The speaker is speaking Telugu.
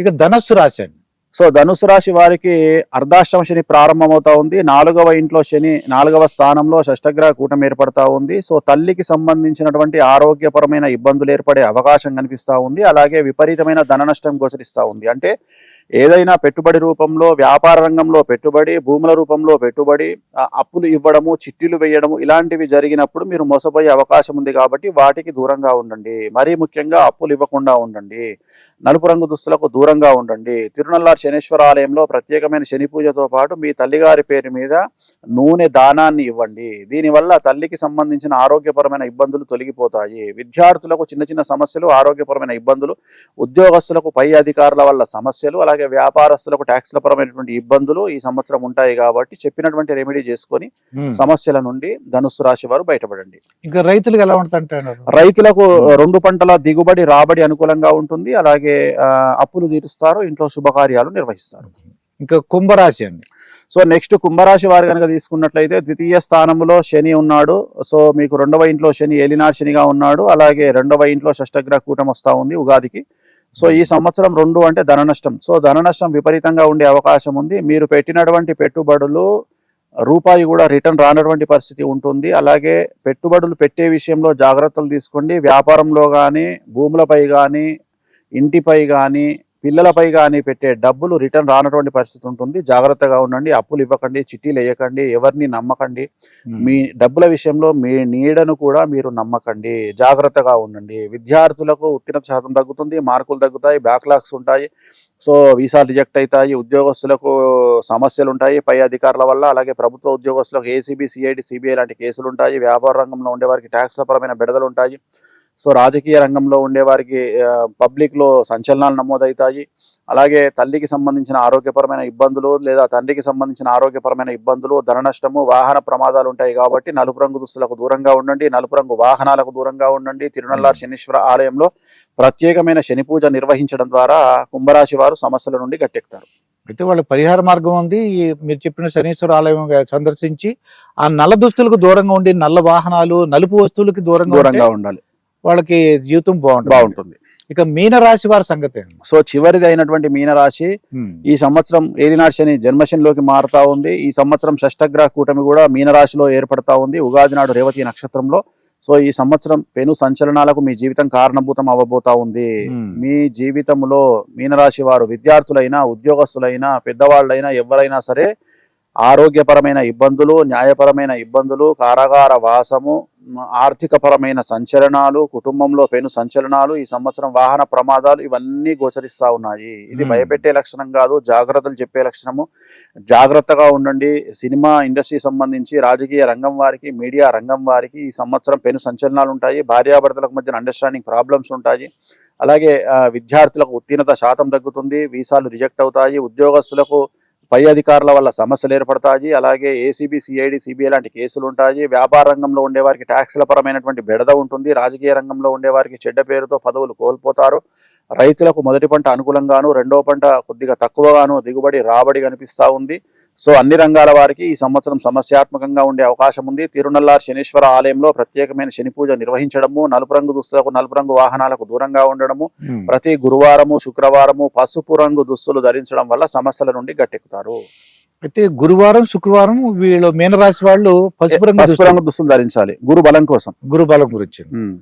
ఇక ధనస్సు రాశి అండి సో ధనుసు రాశి వారికి అర్ధాష్టమ శని ప్రారంభమవుతా ఉంది. నాలుగవ ఇంట్లో శని నాలుగవ స్థానంలో షష్టగ్రహ కూటమి ఏర్పడతా ఉంది. సో తల్లికి సంబంధించినటువంటి ఆరోగ్యపరమైన ఇబ్బందులు ఏర్పడే అవకాశం కనిపిస్తా ఉంది. అలాగే విపరీతమైన ధన నష్టం గోచరిస్తూ ఉంది. అంటే ఏదైనా పెట్టుబడి రూపంలో వ్యాపార రంగంలో పెట్టుబడి భూముల రూపంలో పెట్టుబడి అప్పులు ఇవ్వడము చిట్టీలు వేయడము ఇలాంటివి జరిగినప్పుడు మీరు మోసపోయే అవకాశం ఉంది కాబట్టి వాటికి దూరంగా ఉండండి. మరీ ముఖ్యంగా అప్పులు ఇవ్వకుండా ఉండండి. నలుపు రంగు దుస్తులకు దూరంగా ఉండండి. తిరునల్లార్ శనేశ్వర ఆలయంలో ప్రత్యేకమైన శని పూజతో పాటు మీ తల్లిగారి పేరు మీద నూనె దానాన్ని ఇవ్వండి. దీనివల్ల తల్లికి సంబంధించిన ఆరోగ్యపరమైన ఇబ్బందులు తొలగిపోతాయి. విద్యార్థులకు చిన్న చిన్న సమస్యలు ఆరోగ్యపరమైన ఇబ్బందులు ఉద్యోగస్తులకు పై అధికారుల వల్ల సమస్యలు అలాగే వ్యాపారస్తులకు ట్యాక్స్ల పరమైనటువంటి ఇబ్బందులు ఈ సంవత్సరం ఉంటాయి కాబట్టి చెప్పినటువంటి రెమెడీ చేసుకొని సమస్యల నుండి ధనుస్సు రాశి వారు బయటపడండి. ఇంకా రైతులకు ఎలా ఉంటుంది రైతులకు రెండు పంటల దిగుబడి రాబడి అనుకూలంగా ఉంటుంది. అలాగే అప్పులు తీరుస్తారు. ఇంట్లో శుభకార్యాలు నిర్వహిస్తారు. ఇంకా కుంభరాశి అండి. సో నెక్స్ట్ కుంభరాశి వారు కనుక తీసుకున్నట్లయితే ద్వితీయ స్థానంలో శని ఉన్నాడు. సో మీకు రెండవ ఇంట్లో శని ఏలినాడు శనిగా ఉన్నాడు. అలాగే రెండవ ఇంట్లో షష్టగ్రహ కూటం వస్తా ఉంది ఉగాదికి. సో ఈ సంవత్సరం రెండు అంటే ధన నష్టం. సో ధన నష్టం విపరీతంగా ఉండే అవకాశం ఉంది. మీరు పెట్టినటువంటి పెట్టుబడులు రూపాయి కూడా రిటర్న్ రానటువంటి పరిస్థితి ఉంటుంది. అలాగే పెట్టుబడులు పెట్టే విషయంలో జాగ్రత్తలు తీసుకోండి. వ్యాపారంలో కానీ భూములపై కానీ ఇంటిపై కానీ పిల్లలపై కానీ పెట్టే డబ్బులు రిటర్న్ రానటువంటి పరిస్థితి ఉంటుంది. జాగ్రత్తగా ఉండండి. అప్పులు ఇవ్వకండి. చిట్టీలు వేయకండి. ఎవరిని నమ్మకండి. మీ డబ్బుల విషయంలో మీ నీడను కూడా మీరు నమ్మకండి. జాగ్రత్తగా ఉండండి. విద్యార్థులకు ఉత్తీర్ణత శాతం తగ్గుతుంది. మార్కులు తగ్గుతాయి. బ్యాక్లాగ్స్ ఉంటాయి. సో వీసాలు రిజెక్ట్ అవుతాయి. ఉద్యోగస్తులకు సమస్యలు ఉంటాయి. పై అధికారుల వల్ల అలాగే ప్రభుత్వ ఉద్యోగస్తులకు ఏసీబీ సిఐడి సిబిఐ లాంటి కేసులు ఉంటాయి. వ్యాపార రంగంలో ఉండే వారికి ట్యాక్స్ పరమైన బెడదలు ఉంటాయి. సో రాజకీయ రంగంలో ఉండే వారికి పబ్లిక్లో సంచలనాలు నమోదవుతాయి అలాగే తల్లికి సంబంధించిన ఆరోగ్యపరమైన ఇబ్బందులు లేదా తండ్రికి సంబంధించిన ఆరోగ్యపరమైన ఇబ్బందులు ధన నష్టము వాహన ప్రమాదాలు ఉంటాయి కాబట్టి నలుపు రంగు దుస్తులకు దూరంగా ఉండండి నలుపు రంగు వాహనాలకు దూరంగా ఉండండి. తిరునల్లార్ శనీశ్వర ఆలయంలో ప్రత్యేకమైన శని పూజ నిర్వహించడం ద్వారా కుంభరాశి వారు సమస్యల నుండి గట్టెక్కుతారు. అయితే వాళ్ళ పరిహార మార్గం ఉంది. మీరు చెప్పిన శనీశ్వర ఆలయం సందర్శించి ఆ నల్ల దుస్తులకు దూరంగా ఉండి నల్ల వాహనాలు నలుపు వస్తువులకి దూరంగా ఉండాలి. వాళ్ళకి జీవితం బాగుంటుంది బాగుంటుంది ఇక మీన రాశి వారి సంగతి? సో చివరిది అయినటువంటి మీనరాశి. ఈ సంవత్సరం ఏలినాడు శని జన్మశనిలోకి మారుతా ఉంది ఈ సంవత్సరం షష్టగ్రహ కూటమి కూడా మీనరాశిలో ఏర్పడతా ఉంది ఉగాది నాడు రేవతి నక్షత్రంలో సో ఈ సంవత్సరం పెను సంచలనాలకు మీ జీవితం కారణభూతం అవ్వబోతా ఉంది. మీ జీవితంలో మీనరాశి వారు విద్యార్థులైనా ఉద్యోగస్తులైనా పెద్దవాళ్ళైనా ఎవరైనా సరే ఆరోగ్యపరమైన ఇబ్బందులు న్యాయపరమైన ఇబ్బందులు కారాగార వాసము ఆర్థికపరమైన సంచలనాలు కుటుంబంలో పెను సంచలనాలు ఈ సంవత్సరం వాహన ప్రమాదాలు ఇవన్నీ గోచరిస్తా ఉన్నాయి. ఇది. భయపెట్టే లక్షణం కాదు జాగ్రత్తలు చెప్పే లక్షణము. జాగ్రత్తగా ఉండండి. సినిమా ఇండస్ట్రీ సంబంధించి రాజకీయ రంగం వారికి మీడియా రంగం వారికి ఈ సంవత్సరం పెను సంచలనాలు ఉంటాయి. భార్యాభర్తలకు మధ్య అండర్స్టాండింగ్ ప్రాబ్లమ్స్ ఉంటాయి. అలాగే విద్యార్థులకు ఉత్తీర్ణత శాతం తగ్గుతుంది. వీసాలు రిజెక్ట్ అవుతాయి. ఉద్యోగస్తులకు పై అధికారుల వల్ల సమస్యలు ఏర్పడతాయి. అలాగే ఏసీబీ సిఐడి సిబిఐ లాంటి కేసులు ఉంటాయి. వ్యాపార రంగంలో ఉండేవారికి ట్యాక్స్ల పరమైనటువంటి బెడద ఉంటుంది. రాజకీయ రంగంలో ఉండేవారికి చెడ్డ పేరుతో పదవులు కోల్పోతారు. రైతులకు మొదటి పంట అనుకూలంగాను రెండో పంట కొద్దిగా తక్కువగాను దిగుబడి రాబడి కనిపిస్తా ఉంది. సో అన్ని రంగాల వారికి ఈ సంవత్సరం సమస్యాత్మకంగా ఉండే అవకాశం ఉంది. తిరునల్లార్ శనీశ్వర ఆలయంలో ప్రత్యేకమైన శని పూజ నిర్వహించడము నలుపు రంగు దుస్తులకు నలుపు రంగు వాహనాలకు దూరంగా ఉండడము ఉమ్. ప్రతి గురువారము శుక్రవారము పసుపు రంగు దుస్తులు ధరించడం వల్ల సమస్యల నుండి గట్టెక్కుతారు. అయితే గురువారం శుక్రవారం వీళ్ళు మీనరాశి వాళ్ళు పసుపు రంగు పసుపు దుస్తులు- రంగు దుస్తులు ధరించాలి. గురు బలం కోసం. గురు బలం గురించి. ఉమ్.